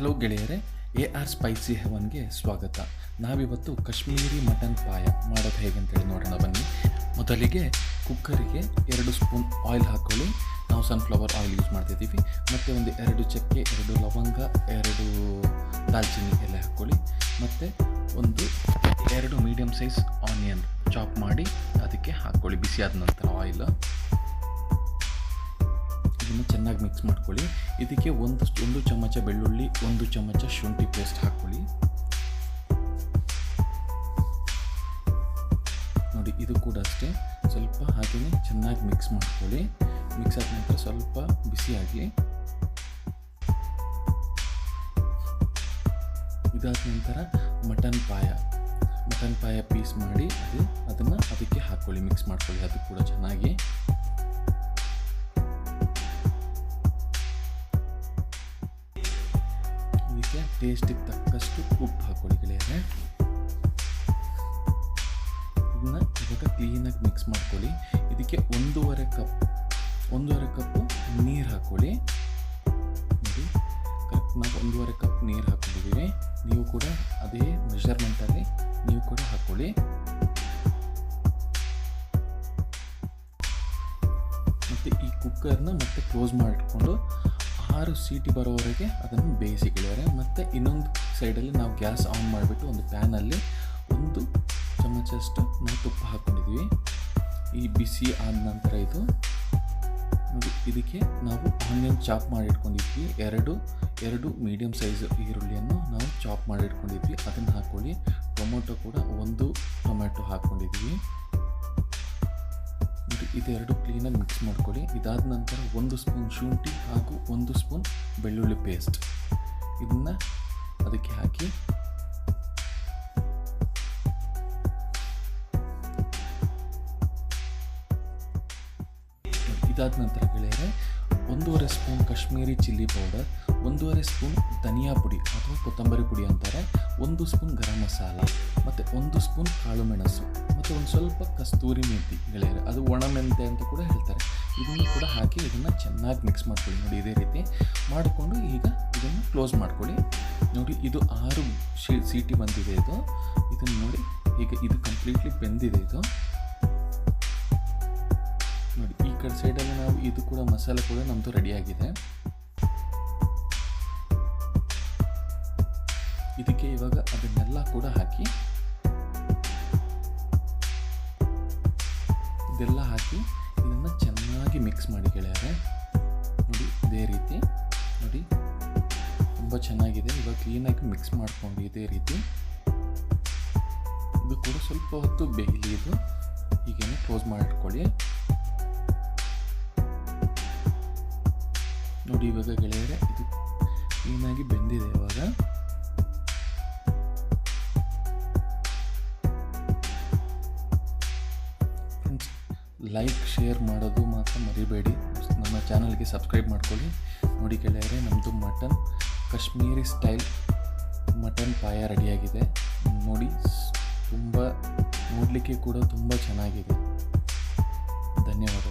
Hello ಗೆಳೆಯರೆ A R spicy ಹೆವನ್ಗೆ ಸ್ವಾಗತ. ನಾವಿವತ್ತು ಕಾಶ್ಮೀರಿ ಮಟನ್ ಪಾಯ ಮಾಡೋದು ಹೇಗೆ ಅಂತೇಳಿ ನೋಡೋಣ ಬನ್ನಿ. ಮೊದಲಿಗೆ ಕುಕ್ಕರಿಗೆ ಎರಡು ಸ್ಪೂನ್ ಆಯಿಲ್ ಹಾಕೊಳ್ಳಿ. ನಾವು ಸನ್ಫ್ಲವರ್ ಆಯಿಲ್ ಯೂಸ್ ಮಾಡ್ತಿದ್ದೀವಿ. ಮತ್ತು ಒಂದು ಎರಡು ಚಕ್ಕೆ, ಎರಡು ಲವಂಗ, ಎರಡು ದಾಲ್ಚಿನ್ನಿ ಎಲ್ಲ ಹಾಕ್ಕೊಳ್ಳಿ ಮತ್ತು ಒಂದು ಎರಡು ಮೀಡಿಯಮ್ ಸೈಜ್ ಆನಿಯನ್ ಚಾಪ್ ಮಾಡಿ ಅದಕ್ಕೆ ಹಾಕ್ಕೊಳ್ಳಿ ಬಿಸಿಯಾದ ನಂತರ ಆಯಿಲ್ ಇದನ್ನು ಚೆನ್ನಾಗಿ ಮಿಕ್ಸ್ ಮಾಡ್ಕೊಳ್ಳಿ. ಇದಕ್ಕೆ ಒಂದು ಒಂದು ಚಮಚ ಬೆಳ್ಳುಳ್ಳಿ, ಒಂದು ಚಮಚ ಶುಂಠಿ ಪೇಸ್ಟ್ ಹಾಕ್ಕೊಳ್ಳಿ. ನೋಡಿ, ಇದು ಕೂಡ ಅಷ್ಟೇ. ಸ್ವಲ್ಪ ಹಾಗೆಯೇ ಚೆನ್ನಾಗಿ ಮಿಕ್ಸ್ ಮಾಡ್ಕೊಳ್ಳಿ. ಮಿಕ್ಸ್ ಆದ ನಂತರ ಸ್ವಲ್ಪ ಬಿಸಿ ಆಗಲಿ. ಇದಾದ ನಂತರ ಮಟನ್ ಪಾಯ. ಮಟನ್ ಪಾಯ ಪೀಸ್ ಮಾಡಿ ಅದು, ಅದನ್ನು ಅದಕ್ಕೆ ಹಾಕ್ಕೊಳ್ಳಿ. ಮಿಕ್ಸ್ ಮಾಡ್ಕೊಳ್ಳಿ. ಅದು ಕೂಡ ಚೆನ್ನಾಗಿ. ಟೇಸ್ಟಿಗೆ ತಕ್ಕಷ್ಟು ಉಪ್ಪು ಹಾಕೊಳ್ಳಿ ಗೆಳೆಯರೆ. ಇದನ್ನ ಇವಾಗ ಕ್ಲೀನಾಗಿ ಮಿಕ್ಸ್ ಮಾಡ್ಕೊಳ್ಳಿ. ಇದಕ್ಕೆ ಒಂದೂವರೆ ಕಪ್, ಒಂದೂವರೆ ಕಪ್ಪು ನೀರು ಹಾಕ್ಕೊಳ್ಳಿ. ನೋಡಿ ಕರೆಕ್ಟ್ ನಾವು ಒಂದೂವರೆ ಕಪ್ ನೀರು ಹಾಕ್ಕೊಂಡಿದ್ದೀವಿ. ನೀವು ಕೂಡ ಅದೇ ಮೆಷರ್ಮೆಂಟಲ್ಲಿ ನೀವು ಕೂಡ ಹಾಕ್ಕೊಳ್ಳಿ. ಮತ್ತು ಈ ಕುಕ್ಕರ್ನ ಮತ್ತೆ ಕ್ಲೋಸ್ ಮಾಡಿಟ್ಕೊಂಡು ಆರು ಸೀಟಿ ಬರೋವರೆಗೆ ಅದನ್ನು ಬೇಯಿಸಿ ಗೆಳೆಯರೆ ಮತ್ತು ಇನ್ನೊಂದು ಸೈಡಲ್ಲಿ ನಾವು ಗ್ಯಾಸ್ ಆನ್ ಮಾಡಿಬಿಟ್ಟು ಒಂದು ಪ್ಯಾನಲ್ಲಿ ಒಂದು ಚಮಚಷ್ಟು ನಾವು ತುಪ್ಪ ಹಾಕ್ಕೊಂಡಿದ್ವಿ ಈ ಬಿಸಿ ಆದ ನಂತರ ಇದು. ಇದಕ್ಕೆ ನಾವು ಆನಿಯನ್ ಚಾಪ್ ಮಾಡಿ ಇಟ್ಕೊಂಡಿದ್ವಿ ಎರಡು ಎರಡು ಮೀಡಿಯಮ್ ಸೈಜ್ ಈರುಳ್ಳಿಯನ್ನು ನಾವು ಚಾಪ್ ಮಾಡಿ ಇಟ್ಕೊಂಡಿದ್ವಿ ಅದನ್ನು ಹಾಕ್ಕೊಳ್ಳಿ ಟೊಮೊಟೊ ಕೂಡ ಒಂದು ಟೊಮೆಟೊ ಹಾಕ್ಕೊಂಡಿದ್ವಿ ನೋಡಿ ಇದೆರಡು ಕ್ಲೀನಾಗಿ ಮಿಕ್ಸ್ ಮಾಡ್ಕೊಳ್ಳಿ. ಇದಾದ ನಂತರ ಒಂದು ಸ್ಪೂನ್ ಶುಂಠಿ ಹಾಗೂ ಒಂದು ಸ್ಪೂನ್ ಬೆಳ್ಳುಳ್ಳಿ ಪೇಸ್ಟ್ ಇದನ್ನು ಅದಕ್ಕೆ ಹಾಕಿ. ಇದಾದ ನಂತರ ಗೆಳೆಯರೆ ಒಂದೂವರೆ ಸ್ಪೂನ್ ಕಾಶ್ಮೀರಿ ಚಿಲ್ಲಿ ಪೌಡರ್, ಒಂದೂವರೆ ಸ್ಪೂನ್ ಧನಿಯಾ ಪುಡಿ ಅಥವಾ ಕೊತ್ತಂಬರಿ ಪುಡಿ ಅಂತಾರೆ, ಒಂದು ಸ್ಪೂನ್ ಗರಂ ಮಸಾಲ ಮತ್ತು ಒಂದು ಸ್ಪೂನ್ ಕಾಳು ಮೆಣಸು ಮತ್ತು ಒಂದು ಸ್ವಲ್ಪ ಕಸ್ತೂರಿ ಮೆಂತಿ ಗೆಳೆಯರೆ, ಅದು ಒಣ ಮೆಂತೆ ಅಂತ ಕೂಡ ಹೇಳ್ತಾರೆ. ಇದನ್ನು ಕೂಡ ಹಾಕಿ ಇದನ್ನು ಚೆನ್ನಾಗಿ ಮಿಕ್ಸ್ ಮಾಡ್ಕೊಳ್ಳಿ. ನೋಡಿ, ಇದೇ ರೀತಿ ಮಾಡಿಕೊಂಡು ಈಗ ಇದನ್ನು ಕ್ಲೋಸ್ ಮಾಡ್ಕೊಳ್ಳಿ. ನೋಡಿ, ಇದು ಆರು ಶೀ, ಸೀಟಿ ಬಂದಿದೆ ಇದು. ಇದನ್ನು ನೋಡಿ, ಈಗ ಇದು ಕಂಪ್ಲೀಟ್ಲಿ ಬೆಂದಿದೆ ಇದು. ಕಡೆ ಸೈಡಲ್ಲಿ ನಾವು ಇದು ಕೂಡ ಮಸಾಲೆ ಕೂಡ ನಮ್ಮದು ರೆಡಿಯಾಗಿದೆ ಇದಕ್ಕೆ ಇವಾಗ ಅದನ್ನೆಲ್ಲ ಕೂಡ ಹಾಕಿ, ಇದೆಲ್ಲ ಹಾಕಿ ಇದನ್ನು ಚೆನ್ನಾಗಿ ಮಿಕ್ಸ್ ಮಾಡಿ ಗೆಳೆಯರೆ. ನೋಡಿ, ಇದೇ ರೀತಿ. ನೋಡಿ, ತುಂಬ ಚೆನ್ನಾಗಿದೆ. ಇವಾಗ ಕ್ಲೀನಾಗಿ ಮಿಕ್ಸ್ ಮಾಡಿಕೊಂಡು ಇದೇ ರೀತಿ. ಇದು ಕೂಡ ಸ್ವಲ್ಪ ಹೊತ್ತು ಬೇಯಲಿ ಇದು. ಹೀಗೇನೆ ಕ್ಲೋಸ್ ಮಾಡಿಟ್ಕೊಳ್ಳಿ ನೋಡಿ ಇವಾಗ ಗೆಳೆಯರೆ, ಇದು ಕ್ಲೀನಾಗಿ ಬೆಂದಿದೆ ಇವಾಗ. ಲೈಕ್ ಶೇರ್ ಮಾಡೋದು ಮಾತ್ರ ಮರಿಬೇಡಿ. ನಮ್ಮ ಚಾನಲ್ಗೆ ಸಬ್ಸ್ಕ್ರೈಬ್ ಮಾಡ್ಕೊಳ್ಳಿ. ನೋಡಿ ಗೆಳೆಯರೆ ನಮ್ಮದು ಮಟನ್ ಕಾಶ್ಮೀರಿ ಸ್ಟೈಲ್ ಮಟನ್ ಪಾಯ ರೆಡಿಯಾಗಿದೆ. ನೋಡಿ, ತುಂಬ, ನೋಡಲಿಕ್ಕೆ ಕೂಡ ತುಂಬ ಚೆನ್ನಾಗಿದೆ. ಧನ್ಯವಾದಗಳು.